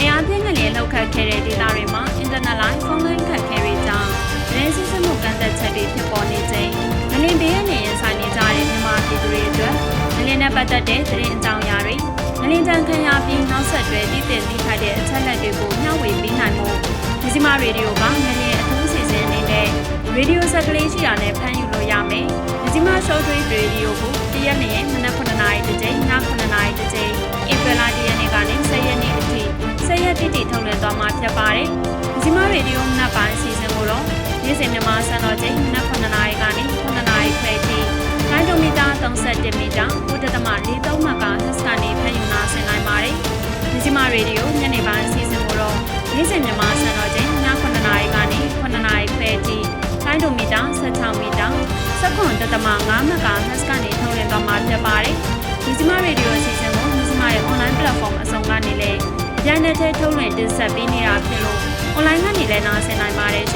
အင်အားပြင်းငလျင်လောက်ခတ်ခဲ့တဲ့ဒေသတွေမှာအင်တာနက်လိုင်းဖုန်းလိုင်းခတ်ခဲတွေကြောင့်သတင်းစစ်စစ်မှုကန့်သက်ချက်တွေဖြစ်ပေါ်နေချိန်ငလျင်ဘေးရနေရင်ဆိုင်နေကြတဲ့မြန်မာပြည်သူတွေအတွက်ငလျင်နဲ့ပတ်သက်တဲ့သတင်းအကြောင်းအရာတွေငလျင်တန်ခံရပြီးနောက်ဆက်တွဲတည်တည်သိထိုက်တဲ့အချက်အလက်တွေကိုမျှဝေပေးနိုင်မှုဒီစီမာရေဒီယိုကငလျင်အထူးစီစဉ်အနေနဲ့ရေဒီယိုဆက်ကလေးရှိတာနဲ့ဖမ်းယူလို့ရမယ်ဒီစီမာ short wave radio တိတိထုတ်လွှင့်သွားမှာဖြစ်ပါတယ်ဒီစီမာရေဒီယိုမနက်ပိုင်းအစီအစဉ်ကိုတော့နေ့စဉ်မြန်မာစံတော်ချိန်မနက်9:00နာရီကနေ9:00နာရီခွဲထိလိုင်းဒိုမီတာ31မီတာ9.43မကဟက်စကနေဖမ်းယူနာဆင်နိုင်ပါတယ်ဒီစီမာရေဒီယိုညနေပိုင်းအစီအစဉ်ကိုတော့နေ့စဉ်မြန်မာစံတော်ချိန်ည9:00နာရီကနေ9:00နာရီခွဲထိလိုင်းဒိုမီတာ16မီတာ7.5မကဟက်စကနေထုတ်လွှင့်သွားမှာ လည်းအပြိုင်နဲ့ထုတ်လွှင့်တင်ဆက်ပေးနေတာဖြစ်လို့ online ကနေလည်းနားဆင်နိုင်ပါတယ်ရှင်။